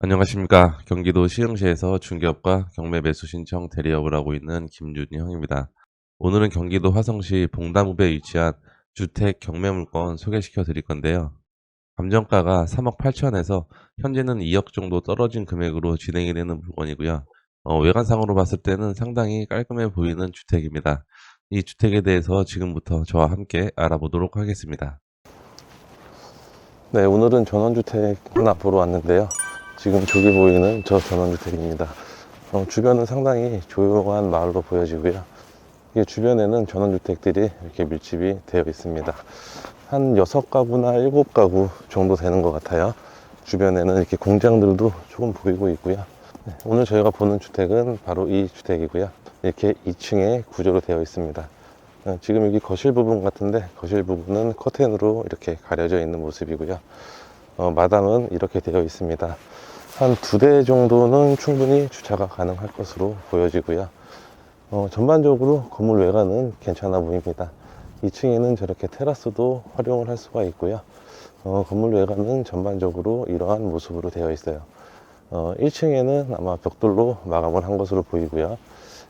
안녕하십니까. 경기도 시흥시에서 중개업과 경매 매수 신청 대리업을 하고 있는 김준희 형입니다. 오늘은 경기도 화성시 봉담읍에 위치한 주택 경매 물건 소개시켜 드릴 건데요. 감정가가 3억 8천에서 현재는 2억 정도 떨어진 금액으로 진행이 되는 물건이고요. 어, 외관상으로 봤을 때는 상당히 깔끔해 보이는 주택입니다. 이 주택에 대해서 지금부터 저와 함께 알아보도록 하겠습니다. 네, 오늘은 전원주택 하나 보러 왔는데요. 지금 저기 보이는 저 전원주택입니다. 어, 주변은 상당히 조용한 마을로 보여지고요. 이게 주변에는 전원주택들이 이렇게 밀집이 되어 있습니다. 한 6가구나 7가구 정도 되는 것 같아요. 주변에는 이렇게 공장들도 조금 보이고 있고요. 네, 오늘 저희가 보는 주택은 바로 이 주택이고요. 이렇게 2층의 구조로 되어 있습니다. 어, 지금 여기 거실 부분 같은데 거실 부분은 커튼으로 이렇게 가려져 있는 모습이고요. 어, 마당은 이렇게 되어 있습니다. 한 두 대 정도는 충분히 주차가 가능할 것으로 보여지고요. 어, 전반적으로 건물 외관은 괜찮아 보입니다. 2층에는 저렇게 테라스도 활용을 할 수가 있고요. 어, 건물 외관은 전반적으로 이러한 모습으로 되어 있어요. 어, 1층에는 아마 벽돌로 마감을 한 것으로 보이고요.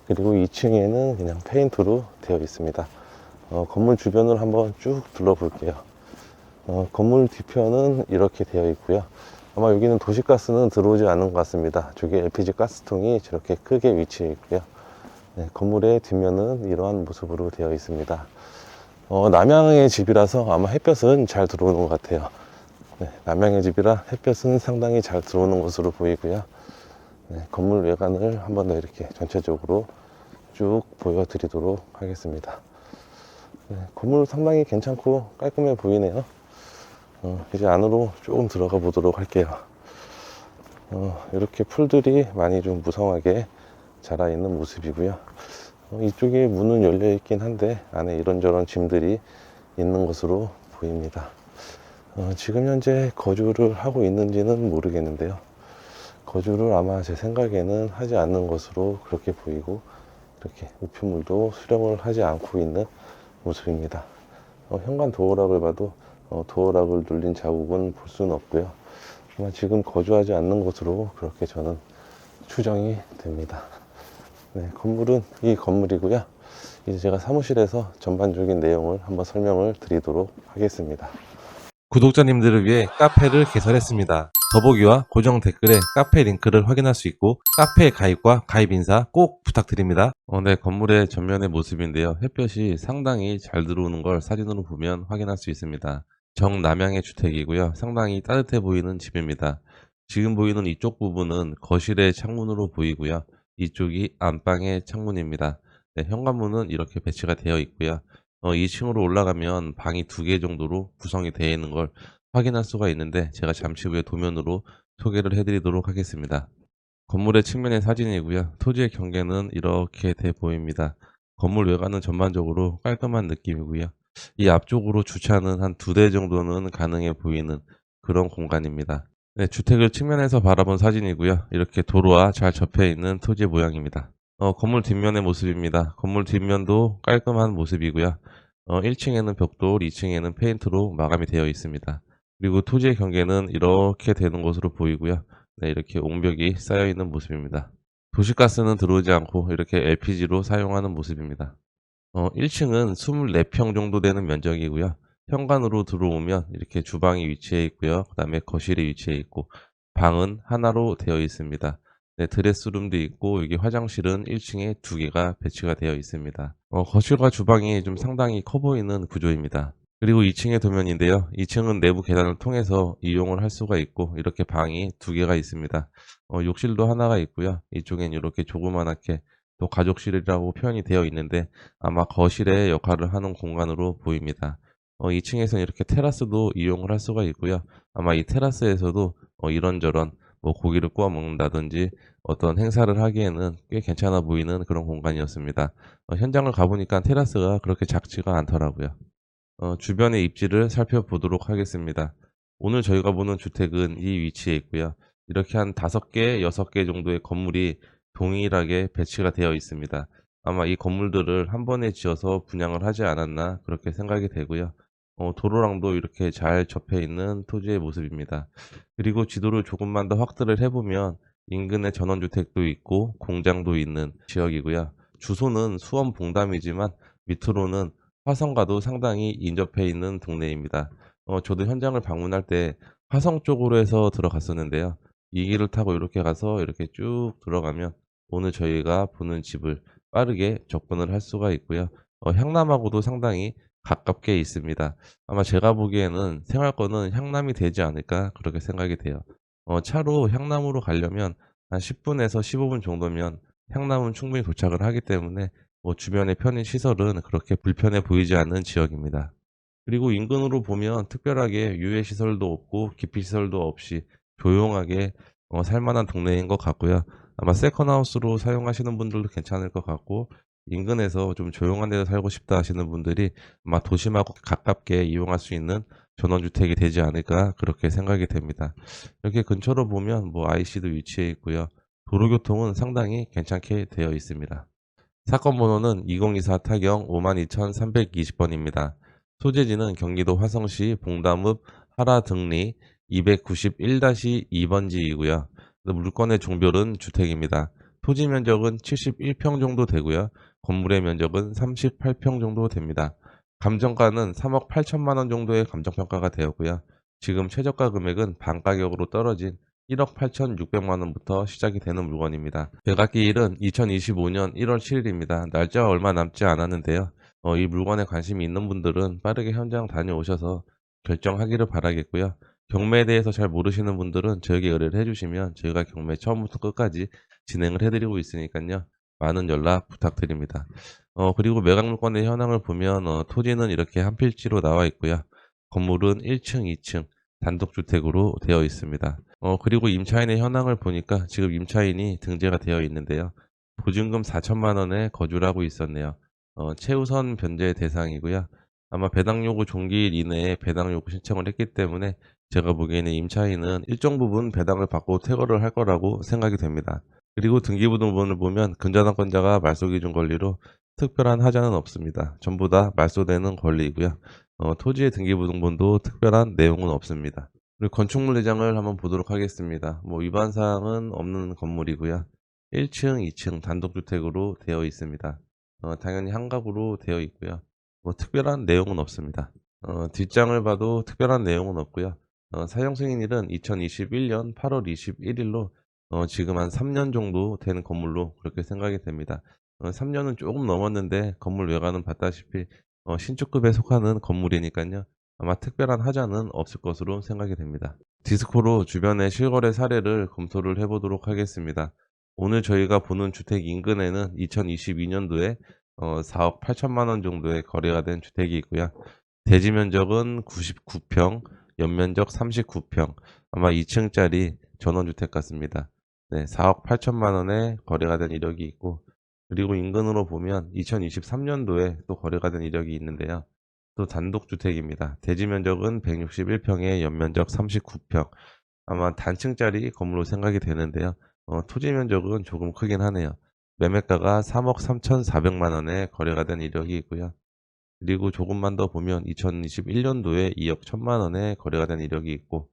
그리고 2층에는 그냥 페인트로 되어 있습니다. 어, 건물 주변을 한번 쭉 둘러볼게요. 어, 건물 뒤편은 이렇게 되어 있고요. 아마 여기는 도시가스는 들어오지 않은 것 같습니다. 저기 LPG 가스통이 저렇게 크게 위치해 있고요. 네, 건물의 뒷면은 이러한 모습으로 되어 있습니다. 어, 남향의 집이라서 아마 햇볕은 잘 들어오는 것 같아요. 네, 남향의 집이라 햇볕은 상당히 잘 들어오는 것으로 보이고요. 네, 건물 외관을 한 번 더 이렇게 전체적으로 쭉 보여드리도록 하겠습니다. 네, 건물 상당히 괜찮고 깔끔해 보이네요. 어, 이제 안으로 조금 들어가 보도록 할게요. 어, 이렇게 풀들이 많이 좀 무성하게 자라 있는 모습이고요. 어, 이쪽에 문은 열려 있긴 한데 안에 이런저런 짐들이 있는 것으로 보입니다. 어, 지금 현재 거주를 하고 있는지는 모르겠는데요. 거주를 아마 제 생각에는 하지 않는 것으로 그렇게 보이고 이렇게 우편물도 수령을 하지 않고 있는 모습입니다. 어, 현관 도어락을 봐도 어, 도어락을 눌린 자국은 볼 수는 없고요. 아마 지금 거주하지 않는 것으로 그렇게 저는 추정이 됩니다. 네, 건물은 이 건물이고요. 이제 제가 사무실에서 전반적인 내용을 한번 설명을 드리도록 하겠습니다. 구독자님들을 위해 카페를 개설했습니다. 더보기와 고정 댓글에 카페 링크를 확인할 수 있고 카페 가입과 가입 인사 꼭 부탁드립니다. 어, 네, 건물의 전면의 모습인데요. 햇볕이 상당히 잘 들어오는 걸 사진으로 보면 확인할 수 있습니다. 정남향의 주택이고요. 상당히 따뜻해 보이는 집입니다. 지금 보이는 이쪽 부분은 거실의 창문으로 보이고요. 이쪽이 안방의 창문입니다. 네, 현관문은 이렇게 배치가 되어 있고요. 어, 2층으로 올라가면 방이 두 개 정도로 구성이 되어 있는 걸 확인할 수가 있는데 제가 잠시 후에 도면으로 소개를 해드리도록 하겠습니다. 건물의 측면의 사진이고요. 토지의 경계는 이렇게 돼 보입니다. 건물 외관은 전반적으로 깔끔한 느낌이고요. 이 앞쪽으로 주차는 한 두 대 정도는 가능해 보이는 그런 공간입니다. 네, 주택을 측면에서 바라본 사진이고요. 이렇게 도로와 잘 접해 있는 토지 모양입니다. 어, 건물 뒷면의 모습입니다. 건물 뒷면도 깔끔한 모습이고요. 어, 1층에는 벽돌, 2층에는 페인트로 마감이 되어 있습니다. 그리고 토지의 경계는 이렇게 되는 것으로 보이고요. 네, 이렇게 옹벽이 쌓여 있는 모습입니다. 도시가스는 들어오지 않고 이렇게 LPG로 사용하는 모습입니다. 어, 1 층은 24평 정도 되는 면적이고요. 현관으로 들어오면 이렇게 주방이 위치해 있고요. 그 다음에 거실이 위치해 있고 방은 하나로 되어 있습니다. 네, 드레스룸도 있고 여기 화장실은 1층에 두 개가 배치가 되어 있습니다. 어, 거실과 주방이 좀 상당히 커 보이는 구조입니다. 그리고 2층의 도면인데요. 2층은 내부 계단을 통해서 이용을 할 수가 있고 이렇게 방이 두 개가 있습니다. 어, 욕실도 하나가 있고요. 이쪽엔 이렇게 조그만하게 또 가족실이라고 표현이 되어 있는데 아마 거실의 역할을 하는 공간으로 보입니다. 어, 2층에서는 이렇게 테라스도 이용을 할 수가 있고요. 아마 이 테라스에서도 어, 이런저런 뭐 고기를 구워 먹는다든지 어떤 행사를 하기에는 꽤 괜찮아 보이는 그런 공간이었습니다. 어, 현장을 가보니까 테라스가 그렇게 작지가 않더라고요. 어, 주변의 입지를 살펴보도록 하겠습니다. 오늘 저희가 보는 주택은 이 위치에 있고요. 이렇게 한 다섯 개, 여섯 개 정도의 건물이 동일하게 배치가 되어 있습니다. 아마 이 건물들을 한 번에 지어서 분양을 하지 않았나 그렇게 생각이 되고요. 어, 도로랑도 이렇게 잘 접해 있는 토지의 모습입니다. 그리고 지도를 조금만 더 확대를 해보면 인근에 전원주택도 있고 공장도 있는 지역이고요. 주소는 수원 봉담이지만 밑으로는 화성과도 상당히 인접해 있는 동네입니다. 어, 저도 현장을 방문할 때 화성 쪽으로 해서 들어갔었는데요. 이 길을 타고 이렇게 가서 이렇게 쭉 들어가면 오늘 저희가 보는 집을 빠르게 접근을 할 수가 있고요. 어, 향남하고도 상당히 가깝게 있습니다. 아마 제가 보기에는 생활권은 향남이 되지 않을까 그렇게 생각이 돼요. 어, 차로 향남으로 가려면 한 10분에서 15분 정도면 향남은 충분히 도착을 하기 때문에 뭐 주변의 편의 시설은 그렇게 불편해 보이지 않는 지역입니다. 그리고 인근으로 보면 특별하게 유해 시설도 없고 기피 시설도 없이 조용하게 어, 살만한 동네인 것 같고요. 아마 세컨하우스로 사용하시는 분들도 괜찮을 것 같고 인근에서 좀 조용한 데서 살고 싶다 하시는 분들이 아마 도심하고 가깝게 이용할 수 있는 전원주택이 되지 않을까 그렇게 생각이 됩니다. 이렇게 근처로 보면 뭐 IC도 위치해 있고요. 도로교통은 상당히 괜찮게 되어 있습니다. 사건 번호는 2024 타경 52,320번입니다. 소재지는 경기도 화성시 봉담읍 하라등리 291-2번지이고요. 물건의 종별은 주택입니다. 토지 면적은 71평 정도 되고요. 건물의 면적은 38평 정도 됩니다. 감정가는 3억 8천만 원 정도의 감정평가가 되었고요. 지금 최저가 금액은 반 가격으로 떨어진 1억 8,600만 원부터 시작이 되는 물건입니다. 대각기일은 2025년 1월 7일입니다. 날짜가 얼마 남지 않았는데요. 어, 이 물건에 관심이 있는 분들은 빠르게 현장 다녀오셔서 결정하기를 바라겠고요. 경매에 대해서 잘 모르시는 분들은 저에게 의뢰를 해주시면 저희가 경매 처음부터 끝까지 진행을 해드리고 있으니까요. 많은 연락 부탁드립니다. 어, 그리고 매각 물건의 현황을 보면 어, 토지는 이렇게 한 필지로 나와 있고요. 건물은 1층, 2층 단독주택으로 되어 있습니다. 어, 그리고 임차인의 현황을 보니까 지금 임차인이 등재가 되어 있는데요. 보증금 4천만 원에 거주를 하고 있었네요. 어, 최우선 변제 대상이고요. 아마 배당 요구 종기일 이내에 배당 요구 신청을 했기 때문에 제가 보기에는 임차인은 일정 부분 배당을 받고 퇴거를 할 거라고 생각이 됩니다. 그리고 등기부등본을 보면 근저당권자가 말소기준 권리로 특별한 하자는 없습니다. 전부 다 말소되는 권리이고요. 어, 토지의 등기부등본도 특별한 내용은 없습니다. 그리고 건축물 내장을 한번 보도록 하겠습니다. 뭐 위반 사항은 없는 건물이고요. 1층, 2층 단독주택으로 되어 있습니다. 어, 당연히 한갑으로 되어 있고요. 뭐 특별한 내용은 없습니다. 어, 뒷장을 봐도 특별한 내용은 없고요. 어, 사용 승인일은 2021년 8월 21일로 어, 지금 한 3년 정도 되는 건물로 그렇게 생각이 됩니다. 어, 3년은 조금 넘었는데 건물 외관은 봤다시피 어, 신축급에 속하는 건물이니까요. 아마 특별한 하자는 없을 것으로 생각이 됩니다. 디스코로 주변의 실거래 사례를 검토를 해보도록 하겠습니다. 오늘 저희가 보는 주택 인근에는 2022년도에 어, 4억 8천만 원 정도의 거래가 된 주택이 있고요. 대지 면적은 99평, 연면적 39평, 아마 2층짜리 전원주택 같습니다. 네, 4억 8천만 원에 거래가 된 이력이 있고, 그리고 인근으로 보면 2023년도에 또 거래가 된 이력이 있는데요. 또 단독주택입니다. 대지 면적은 161평에 연면적 39평, 아마 단층짜리 건물로 생각이 되는데요. 어, 토지 면적은 조금 크긴 하네요. 매매가가 3억 3,400만 원에 거래가 된 이력이 있고요. 그리고 조금만 더 보면 2021년도에 2억 1천만 원에 거래가 된 이력이 있고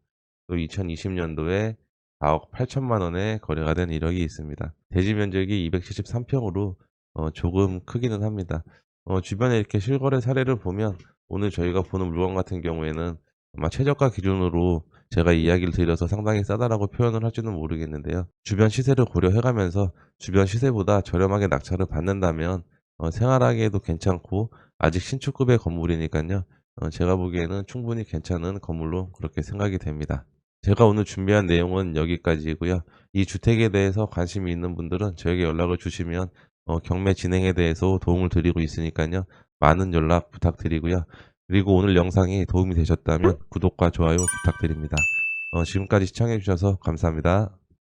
또 2020년도에 4억 8천만 원에 거래가 된 이력이 있습니다. 대지 면적이 273평으로 어, 조금 크기는 합니다. 어, 주변에 이렇게 실거래 사례를 보면 오늘 저희가 보는 물건 같은 경우에는 아마 최저가 기준으로 제가 이야기를 드려서 상당히 싸다라고 표현을 할지는 모르겠는데요. 주변 시세를 고려해가면서 주변 시세보다 저렴하게 낙찰을 받는다면 어, 생활하기에도 괜찮고 아직 신축급의 건물이니까요. 어, 제가 보기에는 충분히 괜찮은 건물로 그렇게 생각이 됩니다. 제가 오늘 준비한 내용은 여기까지이고요. 이 주택에 대해서 관심이 있는 분들은 저에게 연락을 주시면 어, 경매 진행에 대해서 도움을 드리고 있으니까요. 많은 연락 부탁드리고요. 그리고 오늘 영상이 도움이 되셨다면 구독과 좋아요 부탁드립니다. 어, 지금까지 시청해주셔서 감사합니다.